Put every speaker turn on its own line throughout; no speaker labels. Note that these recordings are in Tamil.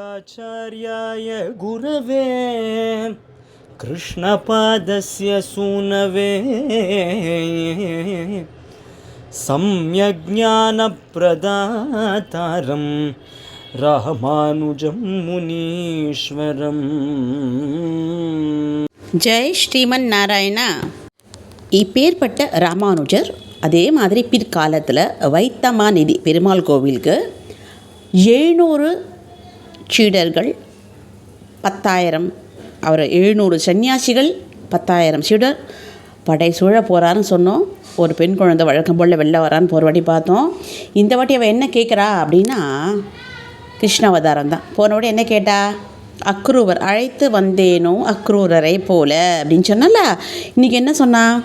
लोकाचार्याय गुरवे कृष्णपादस्य सूनवे सम्यग्ज्ञानप्रदातारं रामानुजं मुनीश्वरम्
ஜெய் ஸ்ரீமன் நாராயணா இப்பேற்பட்ட ராமானுஜர் அதே மாதிரி பிற்காலத்தில் வைத்தமாநிதி பெருமாள் கோவிலுக்கு எழுநூறு சீடர்கள் பத்தாயிரம் அவர் எழுநூறு சன்னியாசிகள் பத்தாயிரம் சீடர். படை சூழ போகிறான்னு சொன்னோம். ஒரு பெண் குழந்தை வழக்கம் போல் வெளில வரான்னு போகிற வாட்டி பார்த்தோம். இந்த வாட்டி அவள் என்ன கேட்குறா அப்படின்னா கிருஷ்ணாவதாரம் தான். போன வாட்டி என்ன கேட்டா அக்ரூவர் அழைத்து வந்தேனோ அக்ரூரரை போல அப்படின்னு சொன்னால. இன்றைக்கி என்ன சொன்னா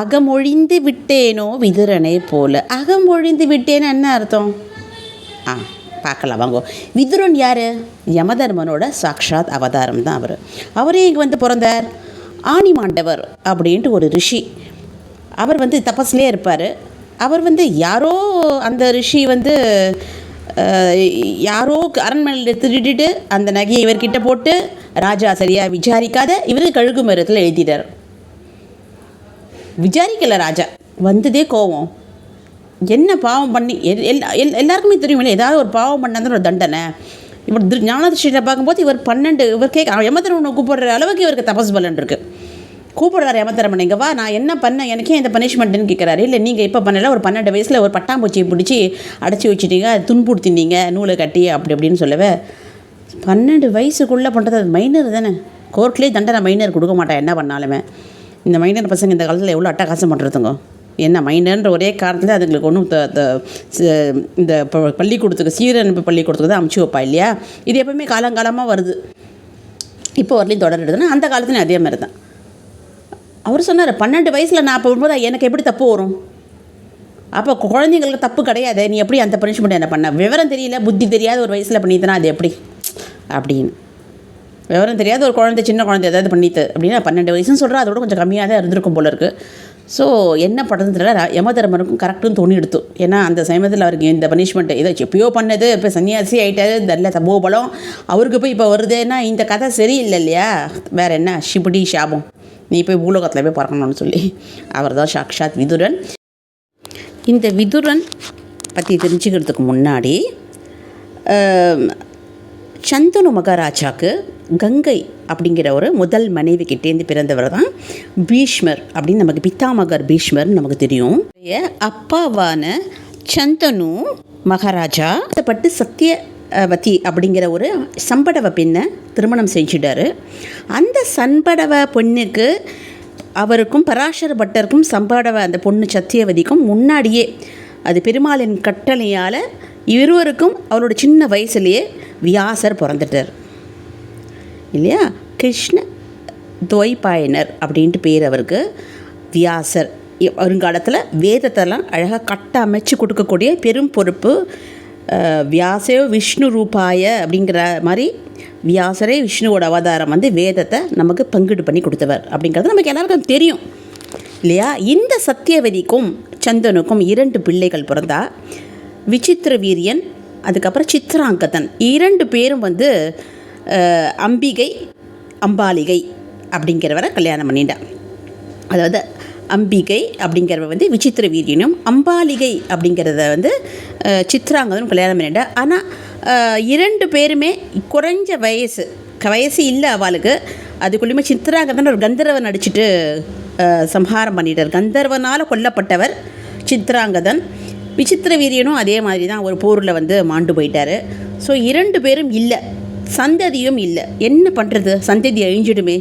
அகமொழிந்து விட்டேனோ விதுரனை போல. அகமொழிந்து விட்டேன்னு என்ன அர்த்தம்? ஆ பார்க்கலாம். வாங்க. விதுரன் யார்? யமதர்மனோட சாக்ஷாத் அவதாரம் தான் அவர். அவரே இங்கே வந்து பிறந்தார். ஆணி மாண்டவர் அப்படின்ட்டு ஒரு ரிஷி. அவர் வந்து தபஸ்லேயே இருப்பார். அவர் வந்து யாரோ அந்த ரிஷி வந்து யாரோ அரண்மனையில் திருடிட்டு அந்த நகையை இவர்கிட்ட போட்டு ராஜா சரியாக விசாரிக்காத இவர் கழுகு மரத்தில் எழுதிட்டார். விசாரிக்கல ராஜா. வந்ததே கோவம். என்ன பாவம் பண்ணி எல் எல்லா எல் எல்லாருக்குமே தெரியும் ஏதாவது ஒரு பாவம் பண்ணாதான் ஒரு தண்டனை. இவர் திரு ஞானதிஷ்டியில் பார்க்கும்போது இவர் பன்னெண்டு இவர் கேட்க யமதரமனை கூப்பிடுற அளவுக்கு இவருக்கு தபஸ் பலன் இருக்குது கூப்பிடுறாரு யமதரமன் இங்கே வா நான் என்ன பண்ணேன் எனக்கே இந்த பனிஷ்மெண்ட்டுன்னு கேட்குறாரு இல்லை நீங்கள் இப்போ பண்ணல ஒரு பன்னெண்டு வயசில் ஒரு பட்டாம்பூச்சியை பிடிச்சி அடைச்சி வச்சுட்டீங்க அது துன்புறுத்தினீங்க நூலை கட்டி அப்படி அப்படின்னு சொல்லவே. பன்னெண்டு வயசுக்குள்ளே பண்ணுறது அது மைனர் தானே. கோர்ட்லேயே தண்டனை மைனர் கொடுக்க மாட்டேன் என்ன பண்ணாலுமே. இந்த மைனர் பசங்க இந்த காலத்தில் எவ்வளோ அட்டகாசம் பண்ணுறதுங்க என்ன மைண்டுன்ற ஒரே காரணத்தில் அதுங்களுக்கு ஒன்றும் இந்த ப- பள்ளிக்கூடத்துக்கு சீரமைப்பு பள்ளிக்கூடத்துக்கு தான் அமுச்சு வைப்பா இல்லையா? இது எப்பவுமே காலங்காலமாக வருது. இப்போ வரலையும் தொடர்றதுன்னா அந்த காலத்துலையும் அதே மாதிரி தான். அவர் சொன்னார் பன்னெண்டு வயசில் நான் போகும்போது எனக்கு எப்படி தப்பு வரும்? அப்போ குழந்தைங்களுக்கு தப்பு கிடையாது. நீ எப்படி அந்த பனிஷ்மெண்ட் என்ன பண்ண? விவரம் தெரியல புத்தி தெரியாத ஒரு வயசில் பண்ணித்தனா அது எப்படி? அப்படின்னு. விவரம் தெரியாத ஒரு குழந்தை சின்ன குழந்தை ஏதாவது பண்ணித்து அப்படின்னா பன்னெண்டு வயசுன்னு சொல்கிறா அதோட கொஞ்சம் கம்மியாக தான் இருந்திருக்கும் போல இருக்குது ஸோ என்ன பண்ணுறதுன்னு தெரியல யமதர்மனுக்கும் கரெக்டுன்னு தோணி எடுத்து ஏன்னா அந்த சமயத்தில் அவருக்கு இந்த பனிஷ்மெண்ட் ஏதோ எப்பயோ பண்ணது இப்போ சன்னியாசி ஆகிட்டாரு நல்ல தபோ பலம். அவருக்கு போய் இப்போ வருதுன்னா இந்த கதை சரியில்லை இல்லையா? வேற என்ன? ஷிபடி ஷாபம். நீ போய் பூலோகத்தில் போய் பிறக்கணும்னு சொல்லி. அவர் தான் சாக்ஷாத் விதுரன். இந்த விதுரன் பற்றி தெரிஞ்சுக்கிறதுக்கு முன்னாடி சந்தனு மகாராஜாவுக்கு கங்கை அப்படிங்கிற ஒரு முதல் மனைவி கிட்டேருந்து பிறந்தவர் தான் பீஷ்மர் அப்படின்னு நமக்கு பித்தாமகர் பீஷ்மர்னு நமக்கு தெரியும். அப்பாவான சந்தனு மகாராஜா பட்டு சத்தியவதி அப்படிங்கிற ஒரு சம்படவ பெண்ணை திருமணம் செஞ்சிட்டாரு. அந்த சம்படவ பொண்ணுக்கு அவருக்கும் பராசர பட்டருக்கும் சம்பாடவ அந்த பொண்ணு சத்தியவதிக்கும் முன்னாடியே அது பெருமாளின் கட்டளையால் இருவருக்கும் அவரோட சின்ன வயசுலேயே வியாசர் பிறந்துட்டார். இல்லையா? கிருஷ்ண துவைபாயனர் அப்படின்ட்டு பேர் அவருக்கு. வியாசர். வருங்காலத்தில் வேதத்தெல்லாம் அழகாக கட்ட அமைச்சு கொடுக்கக்கூடிய பெரும் பொறுப்பு வியாசோ விஷ்ணு ரூபாய அப்படிங்கிற மாதிரி வியாசரே விஷ்ணுவோட அவதாரம் வந்து வேதத்தை நமக்கு பங்கீடு பண்ணி கொடுத்தவர் அப்படிங்கிறது நமக்கு எல்லாருக்கும் தெரியும். இல்லையா? இந்த சத்தியவதிக்கும் சந்தனுக்கும் இரண்டு பிள்ளைகள் பிறந்தா விசித்திர வீரியன் அதுக்கப்புறம் சித்ராங்கதன். இரண்டு பேரும் வந்து அம்பிகை அம்பாலிகை அப்படிங்கிறவரை கல்யாணம் பண்ணிட்டா அதாவது அம்பிகை அப்படிங்கிறவ வந்து விசித்திர வீரியனும் அம்பாலிகை அப்படிங்கிறத வந்து சித்ராங்கதனும் கல்யாணம் பண்ணிட்டா ஆனால் இரண்டு பேருமே குறைஞ்ச வயசு வயசு இல்லை அவளுக்கு. அதுக்குள்ளேயுமே சித்ராங்கதன் ஒரு கந்தர்வன் அடிச்சுட்டு சம்ஹாரம் பண்ணிட்டார். கந்தர்வனால் கொல்லப்பட்டவர் சித்ராங்கதன். விசித்திர வீரியனும் அதே மாதிரி தான் ஒரு போரில் வந்து மாண்டு போயிட்டாரு. ஸோ இரண்டு பேரும் இல்லை. சந்ததியும் இல்லை. என்ன பண்ணுறது சந்ததி அழிஞ்சிடுமே.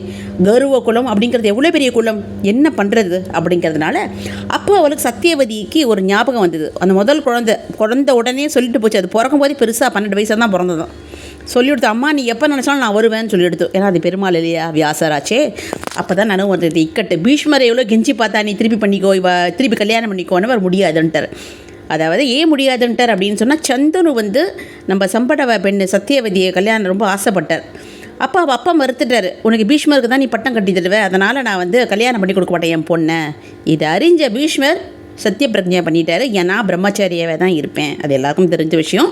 கௌரவ குலம் அப்படிங்கிறது எவ்வளோ பெரிய குலம்? என்ன பண்ணுறது அப்படிங்கிறதுனால அப்போ அவளுக்கு சத்தியவதிக்கு ஒரு ஞாபகம் வந்தது. அந்த முதல் குழந்தை குழந்த உடனே சொல்லிட்டு போச்சு. அது பிறக்கும் போதே பெருசாக பன்னெண்டு வயசாக தான் பிறந்ததும் சொல்லி கொடுத்து அம்மா நீ எப்போ நினச்சாலும் நான் வருவேன்னு சொல்லி எடுத்து ஏன்னா அது பெருமாள் இல்லையா வியாசராச்சே. அப்போ தான் நனவு வந்தது. இக்கட்டு. பீஷ்மரை எவ்வளோ கெஞ்சி பார்த்தா நீ திருப்பி பண்ணிக்கோ இவ திருப்பி கல்யாணம் பண்ணிக்கோன்னு அவர் முடியாதுன்ட்டார். அதாவது ஏன் முடியாதுன்ட்டார் அப்படின்னு சொன்னால் சந்தனு வந்து நம்ம சம்படவ பெண்ணு சத்தியவதியை கல்யாணம் ரொம்ப ஆசைப்பட்டார். அப்போ அவள் அப்பா மறுத்துட்டார். உனக்கு பீஷ்மருக்கு தான் நீ பட்டம் கட்டி தருவே. அதனால் நான் வந்து கல்யாணம் பண்ணி கொடுக்க மாட்டேன் என் பொண்ணை. இதை அறிஞ்ச பீஷ்மர் சத்திய பிரஜை பண்ணிட்டாரு. ஏன்னா பிரம்மச்சாரியாவே தான் இருப்பேன். அது எல்லாருக்கும் தெரிஞ்ச விஷயம்.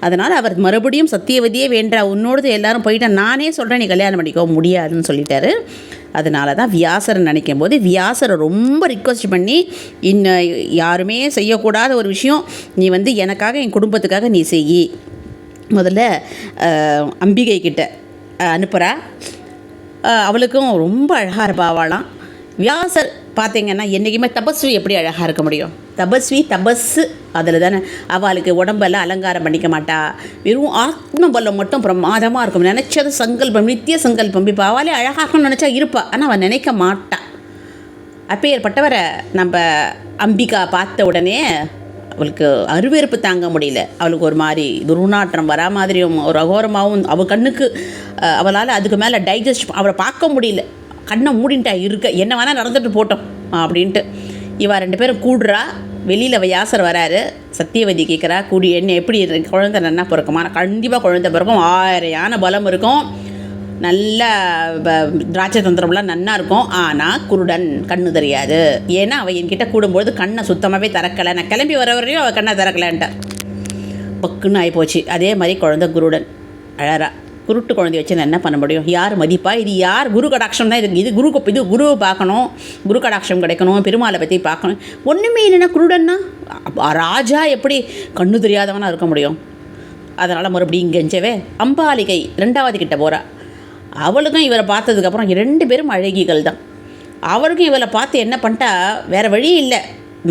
அதனால் அவர் மறுபடியும் சத்தியவதியே வேண்டா உன்னோடது எல்லாரும் போயிட்டா நானே சொல்கிறேன் நீ கல்யாணம் பண்ணிக்கோ முடியாதுன்னு சொல்லிட்டாரு. அதனால தான் வியாசரை நினைக்கும் போது வியாசரை ரொம்ப ரிக்வஸ்ட் பண்ணி இன்னும் யாருமே செய்யக்கூடாத ஒரு விஷயம் நீ வந்து எனக்காக என் குடும்பத்துக்காக நீ செய் முதல்ல அம்பிகை கிட்ட அனுப்புகிறா அவளுக்கும் ரொம்ப அழகாக இருப்பாவாளாம் வியாசர் பார்த்தீங்கன்னா என்றைக்குமே தபஸ்வி எப்படி அழகாக இருக்க முடியும்? தபஸ்வி தபஸ்ஸு அதில் தானே அவளுக்கு உடம்பெல்லாம் அலங்காரம் பண்ணிக்க மாட்டா. வெறும் ஆத்ம பலம் மட்டும் பிரமாதமாக இருக்கும். நினச்சது சங்கல்பம் நித்திய சங்கல்பம். இப்போ அவளே அழகாகணும்னு நினச்சா இருப்பா. ஆனால் அவள் நினைக்க மாட்டா. அப்பேற்பட்டவரை நம்ம அம்பிகா பார்த்த உடனே அவளுக்கு அருவேற்பு தாங்க முடியல. அவளுக்கு ஒரு மாதிரி துர்நாற்றம் வரா மாதிரியும் ஒரு அகோரமாகவும் அவள் கண்ணுக்கு அவளால் அதுக்கு மேலே டைஜஸ்ட் அவளை பார்க்க முடியல. கண்ணை மூடின்ட்டா இருக்க என்ன வேணால் நடந்துட்டு போட்டோம் அப்படின்ட்டு. இவா ரெண்டு பேரும் கூடுறா வெளியில் வியாசர் வராரு சத்தியவதி கேட்குறா கூடி என்ன எப்படி குழந்த குழந்தை நன்னா பிறக்குமா? கண்டிப்பாக குழந்தை பிறக்கும் ஆயிரம் யானை பலம் இருக்கும் நல்ல திராட்சை தந்திரம்லாம் நன்னா இருக்கும் ஆனால் குருடன் கண்ணு தெரியாது. ஏன்னா அவள் என்கிட்ட கூடும்பொழுது கண்ணை சுத்தமாகவே திறக்கலை. நான் கிளம்பி வர வரையும் அவள் கண்ணை திறக்கலைன்ட்டார் பக்குன்னு ஆகிப்போச்சு அதே மாதிரி குழந்த குருடன் அழறா. குருட்டு குழந்தை வச்சு நான் என்ன பண்ண முடியும்? யார் மதிப்பா? இது யார் குரு கடாட்சம் தான் இது இது குரு இது குருவை பார்க்கணும். குரு கடாட்சம் கிடைக்கணும். பெருமாளை பற்றி பார்க்கணும். ஒன்றுமே இல்லைன்னா குருடன்னா? ராஜா எப்படி கண்ணு தெரியாதவனாக இருக்க முடியும்? அதனால் மறுபடியும் கெஞ்சவே அம்பாலிகை ரெண்டாவது கிட்ட போகிறா அவளுக்கும் இவரை பார்த்ததுக்கப்புறம் ரெண்டு பேரும் அழகிகள் தான். அவருக்கும் இவளை பார்த்து என்ன பண்ணிட்டா? வேறு வழி இல்லை.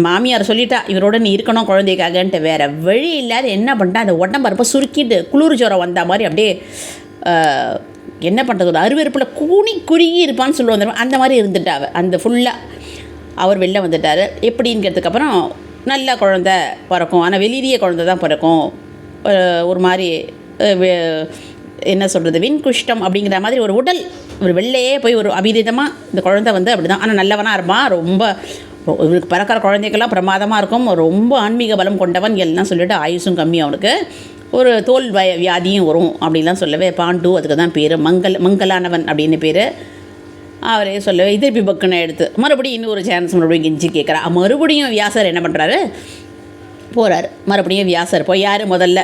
மாமியார் சொல்லிட்டா இவரோட நீ இருக்கணும் குழந்தைக்காகன்ட்டு. வேறு வழி இல்லாத என்ன பண்ணிட்டா? அந்த உடம்பு ரொம்ப சுருக்கிட்டு குளிர் ஜுரம் வந்த மாதிரி அப்படியே என்ன பண்ணுறது ஒரு அருவறுப்பில் கூனி குறுகி இருப்பான்னு சொல்லுவோம் அந்த மாதிரி இருந்துட்டா அந்த ஃபுல்லாக அவர் வெளில வந்துட்டார். எப்படிங்கிறதுக்கப்புறம் நல்ல குழந்த பிறக்கும். ஆனால் வெளியிலேயே குழந்த தான் பிறக்கும். ஒரு மாதிரி என்ன சொல்கிறது விண்குஷ்டம் அப்படிங்கிற மாதிரி ஒரு உடல் ஒரு வெள்ளையே போய் ஒரு அபிரீதமாக இந்த குழந்தை வந்து அப்படி தான் ஆனால் நல்லவனாக இருப்பான் ரொம்ப இவருக்கு பிறக்கிற குழந்தைக்கெல்லாம் பிரமாதமாக இருக்கும். ரொம்ப ஆன்மீக பலம் கொண்டவன் எல்லாம் சொல்லிவிட்டு ஆயுசும் கம்மி அவனுக்கு. ஒரு தோல் வய வியாதியும் வரும் அப்படின்லாம் சொல்லவே பாண்டு அதுக்கு தான் பேர். மங்கல் மங்கலானவன் அப்படின்னு பேர். அவரே சொல்லவே திருப்பி பக்குன்னு எடுத்து. மறுபடியும் இன்னொரு சான்ஸ் மறுபடியும் கெஞ்சி கேட்குறா மறுபடியும் வியாசர் என்ன பண்ணுறாரு போகிறார் மறுபடியும் வியாசர் போய் யார்? முதல்ல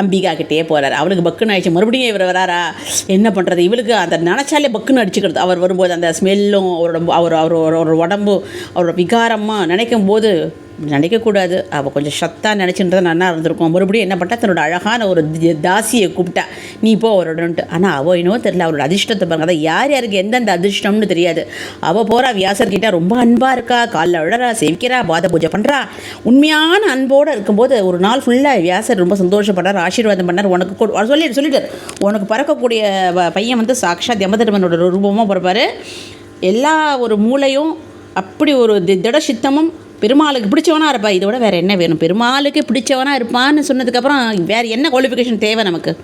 அம்பிகா கிட்டேயே போகிறார் அவளுக்கு பக்குன்னு ஆயிடுச்சு. மறுபடியும் இவர் வராரா? என்ன பண்ணுறது இவளுக்கு அந்த நினச்சாலே பக்குன்னு அடிச்சுக்கிறது. அவர் வரும்போது அந்த ஸ்மெல்லும் அவரோட அவர் அவர் அவரோட உடம்பு அவரோட விகாரமாக நினைக்கும் போது நினைக்கக்கூடாது. அவள் கொஞ்சம் சத்தாக நினச்சின்றத நல்லா இருந்திருக்கும் மறுபடியும் என்ன பண்ணிட்டா? தன்னோட அழகான ஒரு தி- தாசியை கூப்பிட்டா. நீ போ அவரோடன்ட்டு ஆனால் அவள் இன்னும் தெரியல. அவரோட அதிர்ஷ்டத்தை பாருங்க. அதான் யார் யாருக்கு எந்தெந்த அதிர்ஷ்டம்னு தெரியாது. அவள் போகிறா வியாசர்கிட்ட ரொம்ப அன்பாக இருக்கா? காலில் விழறா சேவிக்கிறா பாத பூஜை பண்ணுறா உண்மையான அன்போடு இருக்கும்போது ஒரு நாள் ஃபுல்லாக வியாசர் ரொம்ப சந்தோஷப்படுறார் ஆசீர்வாதம் பண்ணார். உனக்கு கொடு- சொல்லி சொல்லிட்டார் உனக்கு பிறக்கக்கூடிய வ- பையன் வந்து சாக்ஷாத் யமதர்மனோட ரூபமாக பிறப்பார். எல்லா ஒரு மூளையும் அப்படி ஒரு தி- திட சித்தமும் பெருமாளுக்கு பிடிச்சவனா இருப்பா. இதோட வேறு என்ன வேணும்? பெருமாளுக்கு பிடிச்சவனா இருப்பான்னு சொன்னதுக்கப்புறம் வேறு என்ன குவாலிஃபிகேஷன் தேவை நமக்கு?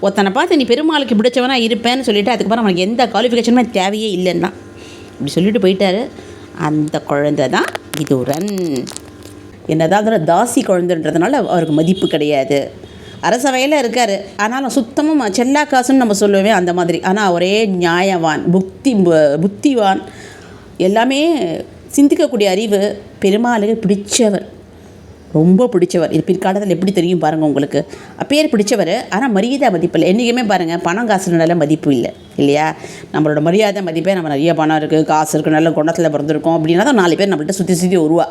ஒருத்தனை பார்த்து நீ பெருமாளுக்கு பிடிச்சவனா இருப்பேன்னு சொல்லிவிட்டு அதுக்கப்புறம் அவனுக்கு எந்த குவாலிஃபிகேஷனுமே தேவையே இல்லைன்னா. அப்படி சொல்லிட்டு போயிட்டாரு. அந்த குழந்தை தான் விதுரன். என்னதான் அதில் தாசி குழந்தைன்றதுனால அவருக்கு மதிப்பு கிடையாது. அரசவையில் இருக்கார். ஆனாலும் சுத்தமாக செல்லா காசுன்னு நம்ம சொல்லுவே அந்த மாதிரி. ஆனால் ஒரே நியாயவான் புக்தி புத்திவான். எல்லாமே சிந்திக்கக்கூடிய அறிவு பெருமாளுக்கு பிடிச்சவர். ரொம்ப பிடிச்சவர். இது பிற்காலத்தில் எப்படி தெரியும் பாருங்கள் உங்களுக்கு. பேர் பிடிச்சவர் ஆனால் மரியாதை மதிப்பில்லை என்றைக்குமே பாருங்கள் பணம் காசுனால மதிப்பு இல்லை. இல்லையா? நம்மளோட மரியாதை மதிப்பே நம்ம நிறைய பணம் இருக்குது காசு இருக்குது நல்ல குணத்தில் பிறந்திருக்கோம் அப்படின்னா தான் நாலு பேர் நம்மள்ட்ட சுற்றி சுற்றி உருவா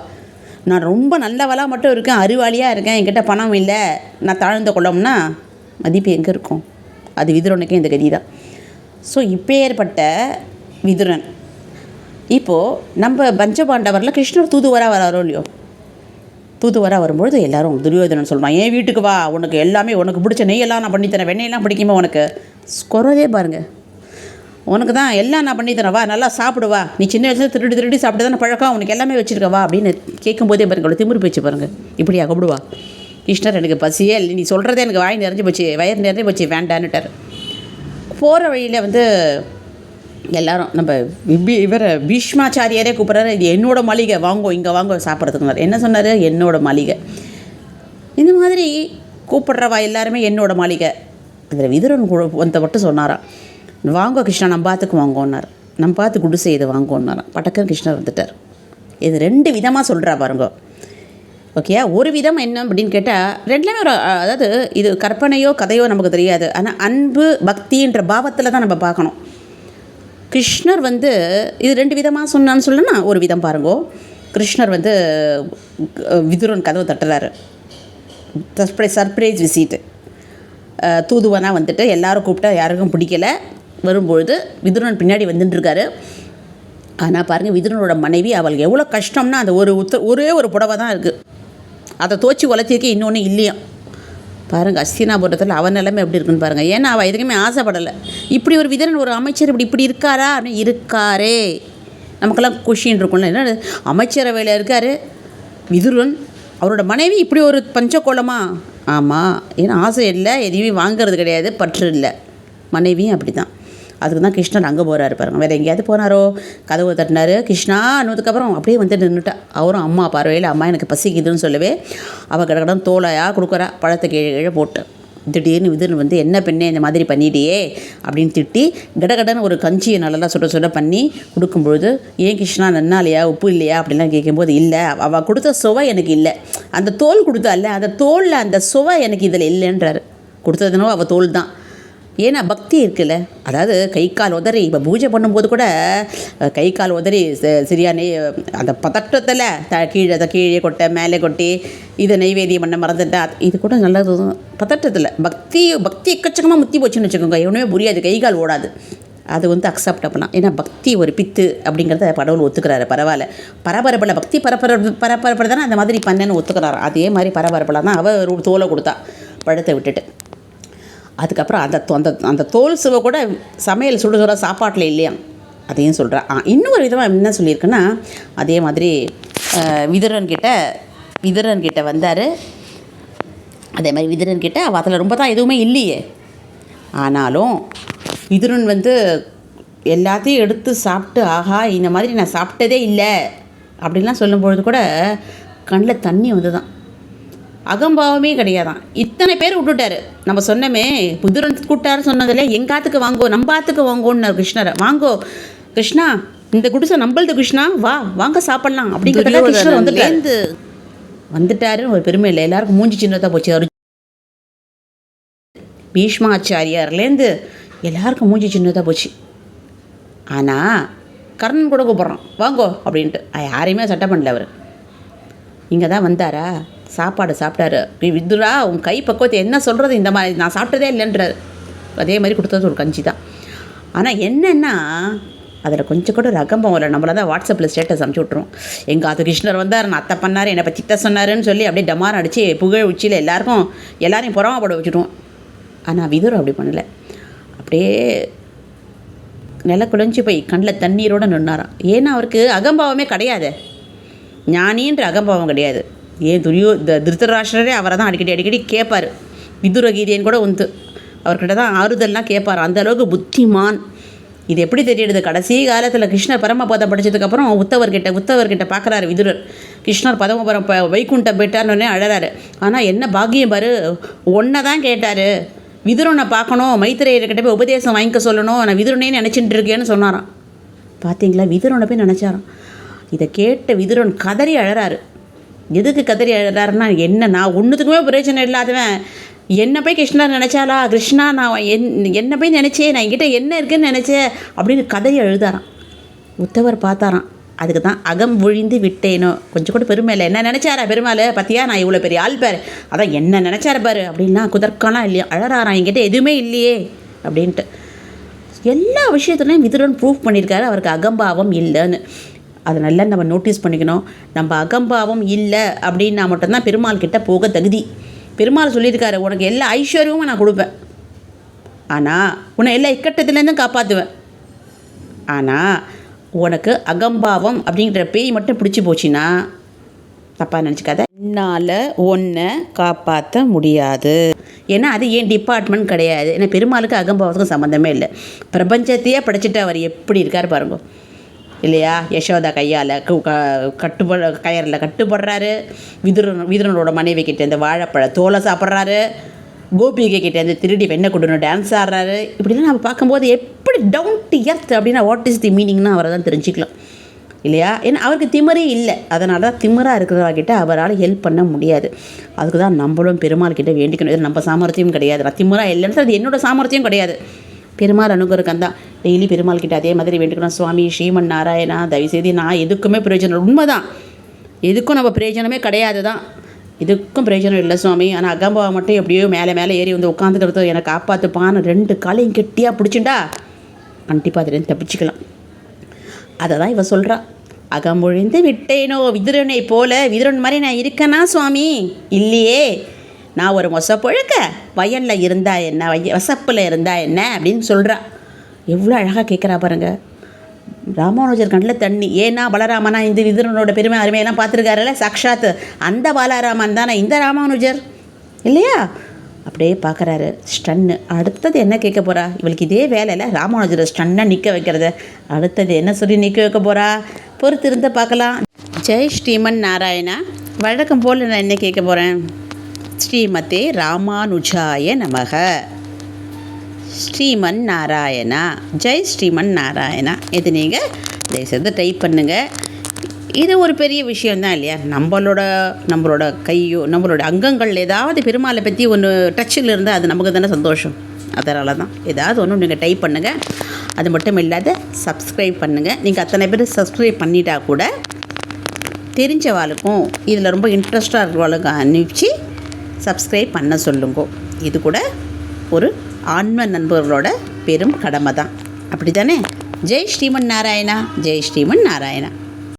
நான் ரொம்ப நல்லவளாக மட்டும் இருக்கேன் அறிவாளியாக இருக்கேன் என்கிட்ட பணம் இல்லை. நான் தாழ்ந்த குளம்னா மதிப்பு எங்கே இருக்கும்? அது விதுரனுக்கே இந்த கதி தான் ஸோ இப்பேற்பட்ட விதுரன் இப்போது நம்ம பஞ்சபாண்டவரில் கிருஷ்ணர் தூதுவராக வராரோ இல்லையோ? தூதுவராக வரும்பொழுது எல்லாரும் துரியோதனன் சொல்லுவான் என் வீட்டுக்கு வா உனக்கு எல்லாமே உனக்கு பிடிச்ச நெய்யெல்லாம் நான் பண்ணித்தரேன். வெண்ணெயெல்லாம் பிடிக்குமா உனக்கு? குறதே பாருங்க. உனக்கு தான் எல்லாம் நான் பண்ணித்தரேன். வா நல்லா சாப்பிடுவா நீ சின்ன வயசுல திருடி திருடி சாப்பிட்டு தானே பழக்கம்? உனக்கு எல்லாமே வச்சுருக்கவா அப்படின்னு கேட்கும்போதே பாருங்க அவ்வளோ திமிரு போச்சு பாருங்கள் இப்படியா கூப்பிடுவா கிருஷ்ணர் எனக்கு பசியே இல்லை. நீ சொல்கிறதே எனக்கு வாய் நிறைஞ்சு போச்சு வயிறு நிறைஞ்சு போச்சு வேண்டான்னுட்டார். போகிற வழியில் வந்து எல்லாரும் நம்ம விபி இவர் பீஷ்மாச்சாரியாரே கூப்பிட்றாரு. இது என்னோட மளிகை. வாங்கோ இங்கே வாங்கோ சாப்பிட்றதுக்குனார் என்ன சொன்னார்? என்னோட மளிகை. இந்த மாதிரி கூப்பிட்றவா எல்லாருமே என்னோட மாளிகை. இதில் விதுரன் கு- வந்த மட்டும் சொன்னாராம் வாங்கோ கிருஷ்ணா நம்ம பார்த்துக்கு வாங்கோன்னார். நம்ம பார்த்து குடிசை இது வாங்கோன்னாராம் பட்டக்கன் கிருஷ்ணர் வந்துட்டார். இது ரெண்டு விதமாக சொல்கிறா பாருங்க. ஓகே ஒரு விதம் என்ன அப்படின்னு கேட்டால் ரெண்டுலேயுமே ஒரு அதாவது இது கற்பனையோ கதையோ நமக்கு தெரியாது. ஆனால் அன்பு பக்தின்ற பாவத்தில் தான் நம்ம பார்க்கணும். கிருஷ்ணர் வந்து இது ரெண்டு விதமாக சொன்னான்னு சொல்லணும்னா ஒரு விதம் பாருங்கோ. கிருஷ்ணர் வந்து விதுரன் கதவை தட்டுறாரு. Surprise surprise visit. தூதுவனாக வந்துட்டு எல்லாரும் கூப்பிட்டா யாருக்கும் பிடிக்கல. வரும்பொழுது விதுரன் பின்னாடி வந்துட்டுருக்காரு ஆனால் பாருங்கள் விதுரனோட மனைவி அவளுக்கு எவ்வளோ கஷ்டம்னா அந்த ஒரு உத்த ஒரே ஒரு புடவை தான் இருக்குது அதை தோச்சி உழைச்சிருக்கே இன்னொன்று இல்லையாம். பாருங்கள் அஸ்தினாபுரத்தில் அவன் நிலைமை எப்படி இருக்குன்னு பாருங்கள் ஏன்னா அவள் எதுக்குமே ஆசைப்படலை. இப்படி ஒரு விதரன் ஒரு அமைச்சர் இப்படி இப்படி இருக்காரா? அப்படின்னு இருக்காரே. நமக்கெல்லாம் குஷின்னு இருக்கும்ல. என்ன அமைச்சரவையில் இருக்கார்? விதுரன் அவரோட மனைவி இப்படி ஒரு பஞ்சகோலமா ஆமாம் ஏன்னா ஆசை இல்லை எதையுமே வாங்குறது கிடையாது பற்று இல்லை. மனைவியும் அப்படி தான் அதுக்கு தான் கிருஷ்ணன் அங்கே போகிறாரு பாருங்க. வேறு எங்கேயாவது போனாரோ? கதவு தட்டினாரு. கிருஷ்ணா அன்னதுக்கப்புறம் அப்படியே வந்து நின்றுட்டா அவரும் அம்மா பார்வையில் அம்மா எனக்கு பசிக்குதுன்னு சொல்லவே அவள் கடகடன் தோலையாக கொடுக்குறா. பழத்தை கீழே கீழே போட்டு. திடீர்னு விதுன்னு வந்து என்ன பெண்ணே இந்த மாதிரி பண்ணிட்டியே? அப்படின்னு திட்டி கடகடன்னு ஒரு கஞ்சியை நல்லா சுட சுட பண்ணி கொடுக்கும்பொழுது ஏன் கிருஷ்ணா நன்னா இல்லையா உப்பு இல்லையா? அப்படிலாம் கேட்கும்போது இல்லை. அவள் கொடுத்த சுவை எனக்கு இல்லை. அந்த தோல் கொடுத்தால அந்த தோலில் அந்த சுவை எனக்கு இதில் இல்லைன்றாரு. கொடுத்ததுனோ அவள் தோல் தான் ஏன்னா பக்தி இருக்குல்ல. அதாவது கை கால் உதறி இப்போ பூஜை பண்ணும்போது கூட கை கால் உதறி ச- அந்த பதட்டத்தில் த கீழே அதை கீழே கொட்டை மேலே கொட்டி இதை நெய்வேத்தியம் பண்ண மறந்துட்டா இது கூட நல்லது. பதட்டத்தில். பக்தி பக்தி எக்கச்சக்கமாக முத்தி போச்சுன்னு வச்சுக்கோங்க. எவனுமே புரியாது. கை கால் ஓடாது. அது வந்து அக்செப்ட் பண்ணலாம் ஏன்னா பக்தி ஒரு பித்து அப்படிங்கிறத கடவுள் ஒத்துக்கிறாரு. பரவாயில்ல. பரபரப்பில் பக்தி பரபரப்பு பரபரப்பில் தானே அந்த மாதிரி பண்ணேன்னு ஒத்துக்கிறாரு. அதே மாதிரி பரபரப்பில் தான் அவள் ஒரு தோலை கொடுத்தா பழத்தை விட்டுட்டு. அதுக்கப்புறம் அந்த அந்த அந்த தோல் சுவை கூட சமையல் சுட சுட சாப்பாட்டில் இல்லையா? அதையும் சொல்கிறேன் இன்னொரு விதமாக என்ன சொல்லியிருக்குன்னா அதே மாதிரி விதுரன்கிட்ட விதுரன்கிட்ட வந்தார். அதே மாதிரி விதுரன்கிட்ட அவள் அதில் ரொம்ப தான் எதுவுமே இல்லையே. ஆனாலும் விதுரன் வந்து எல்லாத்தையும் எடுத்து சாப்பிட்டு ஆஹா இந்த மாதிரி நான் சாப்பிட்டதே இல்லை அப்படின்லாம் சொல்லும்பொழுது கூட கண்ணில் தண்ணி வந்து தான் அகம்பாவமே கிடையாதான். இத்தனை பேர் விட்டுட்டாரு. நம்ம சொன்னமே புதுரன் கூட்டாரு சொன்னதில்ல. எங்காத்துக்கு வாங்கோ நம்பாத்துக்கு வாங்கோன்னு கிருஷ்ணரை. வாங்கோ கிருஷ்ணா இந்த குடிசை நம்பளுது கிருஷ்ணா வா வாங்க சாப்பிடலாம். அப்படிங்கிறதுல கிருஷ்ணர் வந்துட்டாரு. வந்துட்டாருன்னு ஒரு பெருமை இல்லை. எல்லாருக்கும் மூஞ்சி சின்னதாக போச்சு. அர்ஜுன் பீஷ்மாச்சாரியார்லேருந்து எல்லாருக்கும் மூஞ்சி சின்னதாக போச்சு. ஆனால் கர்ணன் கூட கூப்பிட்றான். வாங்கோ அப்படின்ட்டு. யாரையுமே சட்டை பண்ணல அவர். இங்கே தான் வந்தாரா? சாப்பாடு சாப்பிட்டாரு. விதுரா உன் கை பக்குவத்தை என்ன சொல்கிறது இந்த மாதிரி நான் சாப்பிட்டதே இல்லைன்றார். அதே மாதிரி கொடுத்தது ஒரு கஞ்சி தான். ஆனால் என்னென்னா அதில் கொஞ்சம் கூட ஒரு வரல நம்மள தான் வாட்ஸ்அப்பில் ஸ்டேட்டஸ் அமுச்சு விட்ருவோம் எங்கள் அது கிருஷ்ணர் வந்தார் நான் அத்தை பண்ணார் என்னை பற்றி திட்ட சொன்னாருன்னு சொல்லி அப்படியே டமார் அடித்து புகழ் உச்சியில் எல்லாருக்கும் எல்லாரையும் புறமாப்பட வச்சுட்டோம் ஆனால் விதுரம் அப்படி பண்ணல. அப்படியே நில குழஞ்சி போய் கண்ணில் தண்ணீரோடு நின்னாராம். ஏன்னா அவருக்கு அகம்பாவமே கிடையாது. ஞானின்ற அகம்பாவம் கிடையாது. ஏன் துரியோ திருத்தராஷ்டரே அவரை தான் அடிக்கடி அடிக்கடி கேட்பார் விதுரகீரியன் கூட வந்து அவர்கிட்ட தான் ஆறுதல்லாம் கேட்பார் அந்த அளவுக்கு புத்திமான். இது எப்படி தெரியுது? கடைசி காலத்தில் கிருஷ்ணர் பரமபதம் படிச்சதுக்கப்புறம் உத்தவர்கிட்ட உத்தவர்கிட்ட பார்க்குறாரு விதுரர். கிருஷ்ணர் பதமபுரம் ப வைகுண்டம் போயிட்டார்னு அழறாரு. ஆனால் என்ன பாக்கியம் பாரு? ஒன்றை தான் கேட்டார். விதுரனை பார்க்கணும் மைத்திரையர்கிட்ட போய் உபதேசம் வாங்கிக்க சொல்லணும். நான் விதுரனே நினச்சிட்டு இருக்கேன்னு சொன்னாரான் பார்த்தீங்களா விதுரனை போய் நினச்சாரான் இதை கேட்ட விதுரன் கதறி அழறாரு. எதுக்கு கதறி அழறாருன்னா என்ன நான் ஒன்றுத்துக்குமே பிரயோஜனம் இல்லாதவன். என்னை போய் கிருஷ்ணா நினச்சாலா கிருஷ்ணா நான் என் என்னை போய் நினச்சேன் நான் என்கிட்ட என்ன இருக்குன்னு நினச்சேன் அப்படின்னு கதையை அழுதாராம் உத்தவர் பார்த்தாராம் அதுக்கு தான் அகம் விழிந்து விட்டேனோ. கொஞ்சம் கூட பெருமை இல்லை. என்ன நினச்சாரா பெருமாள்? பார்த்தியா நான் இவ்வளோ பெரிய ஆள் பாரு. அதான் என்ன நினச்சார பாரு அப்படின்னா குதர்க்காலாம் இல்லையா. அழறாராம் என்கிட்ட எதுவுமே இல்லையே அப்படின்ட்டு. எல்லா விஷயத்துலையும் விதுரன் ப்ரூஃப் பண்ணியிருக்காரு. அவருக்கு அகம்பாவம் இல்லைன்னு. அதை நல்லா நம்ம நோட்டீஸ் பண்ணிக்கணும். நம்ம அகம்பாவம் இல்லை அப்படின்னா மட்டும்தான் பெருமாள் கிட்ட போக தகுதி. பெருமாள் சொல்லியிருக்காரு உனக்கு எல்லா ஐஸ்வர்யமும் நான் கொடுப்பேன். ஆனால் உன்னை எல்லா இக்கட்டத்துலேருந்தும் காப்பாற்றுவேன் ஆனால் உனக்கு அகம்பாவம் அப்படிங்கிற பேய் மட்டும் பிடிச்சி போச்சுன்னா தப்பாக நினச்சிக்காத. என்னால் ஒன்றை காப்பாற்ற முடியாது. ஏன்னா அது ஏன் டிபார்ட்மெண்ட் கிடையாது. ஏன்னா பெருமாளுக்கு அகம்பாவத்துக்கும் சம்மந்தமே இல்லை. பிரபஞ்சத்தையே படைச்சிட்டு அவர் எப்படி இருக்கார் பாருங்க. இல்லையா? யசோதா கையால் கட்டுப்பட கயரில் கட்டுப்படுறாரு விதுரன் விதுரனோட மனைவி கிட்டே இந்த வாழைப்பழ தோலை சாப்பிட்றாரு. கோபிகை கிட்டேருந்து திருடி வெண்ணை கொடுன்னு டான்ஸ் ஆடுறாரு. இப்படிலாம் நம்ம பார்க்கும்போது எப்படி டவுன் டு எர்த் அப்படின்னா வாட் இஸ் தி மீனிங்னு அவரை தான் தெரிஞ்சுக்கலாம். இல்லையா? ஏன்னா அவருக்கு திமரே இல்லை. அதனால தான் திமராக இருக்கிறவர்கிட்ட அவரால் ஹெல்ப் பண்ண முடியாது. அதுக்கு தான் நம்மளும் பெருமாள் கிட்டே வேண்டிக்கணும். இது நம்ம சாமர்த்தியம் கிடையாது. நான் திமராக இல்லைன்னு அது என்னோட சாமர்த்தியம் கிடையாது. பெருமாள் அனுகிரகம் தான். டெய்லி பெருமாள் கிட்ட அதே மாதிரி வேண்டுக்கணும் சுவாமி ஸ்ரீமன் நாராயணா தயவுசெய்து நான் எதுக்குமே பிரயோஜனம் உண்மைதான். எதுக்கும் நம்ம பிரயோஜனமே கிடையாது தான். இதுக்கும் பிரயோஜனம் இல்லை சுவாமி. ஆனால் அகம்பாவை மட்டும் எப்படியோ மேலே மேலே ஏறி வந்து உட்காந்துக்கிறது எனக்கு காப்பாற்றுப்பான்னு ரெண்டு காலையும் கெட்டியாக பிடிச்சிண்டா கண்டிப்பாக அதுலேருந்து தப்பிச்சுக்கலாம். அதை தான் இவ சொல்கிறா அகமொழிந்து விட்டேனோ விதுரனை போல. விதுரன் மாதிரி நான் இருக்கேனா சுவாமி? இல்லையே. நான் ஒரு மொசப்பொழுக்க வயலில் இருந்தா என்ன வய வசப்பில் இருந்தா என்ன அப்படின்னு சொல்கிறா எவ்வளோ அழகாக கேட்குறா பாருங்க. ராமானுஜர் கண்ணில் தண்ணி. ஏன்னா பலராமனா இந்த விதுரனோட பெருமை அருமையெல்லாம் பார்த்துருக்காருல்ல சாக்ஷாத் அந்த பாலராமன் தானே இந்த ராமானுஜர். இல்லையா? அப்படியே பார்க்குறாரு. ஸ்டன்னு. அடுத்தது என்ன கேட்க போகிறா இவளுக்கு இதே வேலையில் ராமானுஜரை ஸ்டன்னாக நிற்க வைக்கிறது. அடுத்தது என்ன சொல்லி நிற்க வைக்க போகிறா பொறுத்திருந்து பார்க்கலாம். ஜெய் ஸ்ரீமன் நாராயணா. வழக்கம் போல் நான் என்ன கேட்க போகிறேன் ஸ்ரீமதே ராமானுஜாய நமக. ஸ்ரீமன் நாராயணா. ஜெய் ஸ்ரீமன் நாராயணா. இது நீங்கள் தயவுசெய்து டைப் பண்ணுங்கள் இது ஒரு பெரிய விஷயந்தான் இல்லையா? நம்மளோட நம்மளோட கையோ நம்மளோட அங்கங்கள் ஏதாவது பெருமாளை பற்றி ஒன்று டச்சில் இருந்தால் அது நமக்கு தானே சந்தோஷம். அதனால தான் ஏதாவது ஒன்று நீங்கள் டைப் பண்ணுங்கள் அது மட்டும் இல்லாத சப்ஸ்கிரைப் பண்ணுங்கள் நீங்கள் அத்தனை பேர் சப்ஸ்கிரைப் பண்ணிட்டா கூட தெரிஞ்சவாளுக்கும் இதில் ரொம்ப இன்ட்ரெஸ்டாக இருக்கிறவாளுக்கும் அனுப்பிச்சு சப்ஸ்கிரைப் பண்ண சொல்லுங்க. இது கூட ஒரு ஆன்ம நண்பர்களோட பெரும் கடமை தான் அப்படி தானே ஜெய் ஸ்ரீமன் நாராயணா. ஜெய் ஸ்ரீமன் நாராயணா.